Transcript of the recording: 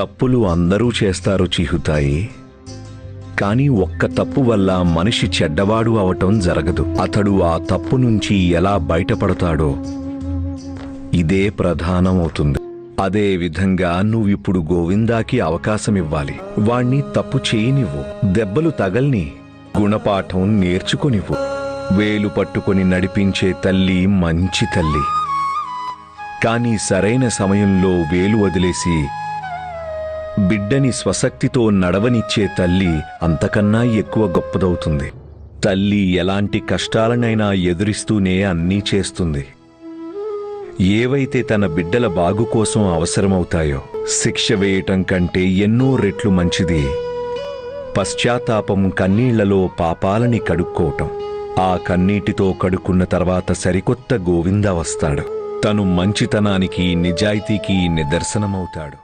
తప్పులు అందరూ చేస్తారు చిహుతాయి. కానీ ఒక్క తప్పు వల్ల మనిషి చెడ్డవాడు అవటం జరగదు. అతడు ఆ తప్పు నుంచి ఎలా బయటపడతాడో ఇదే ప్రధానమవుతుంది. అదే విధంగా నువ్విప్పుడు గోవిందాకి అవకాశమివ్వాలి. వాణ్ణి తప్పు చేయనివ్వు. దెబ్బలు తగల్ని గుణపాఠం నేర్చుకొనివ్వు. వేలు పట్టుకొని నడిపించే తల్లి మంచి తల్లి. కానీ సరైన సమయంలో వేలు వదిలేసి బిడ్డని స్వశక్తితో నడవనిచ్చే తల్లి అంతకన్నా ఎక్కువ గొప్పదవుతుంది. తల్లి ఎలాంటి కష్టాలనైనా ఎదురిస్తూనే అన్నీ చేస్తుంది. ఏవైతే తన బిడ్డల బాగు కోసం అవసరమవుతాయో శిక్ష వేయటం కంటే ఎన్నో రెట్లు మంచిది. పశ్చాత్తాపం కన్నీళ్ళలో పాపాలని కడుక్కోవటం. ఆ కన్నీటితో కడుక్కున్న తర్వాత సరికొత్త గోవింద వస్తాడు. తను మంచితనానికి నిజాయితీకి నిదర్శనమవుతాడు.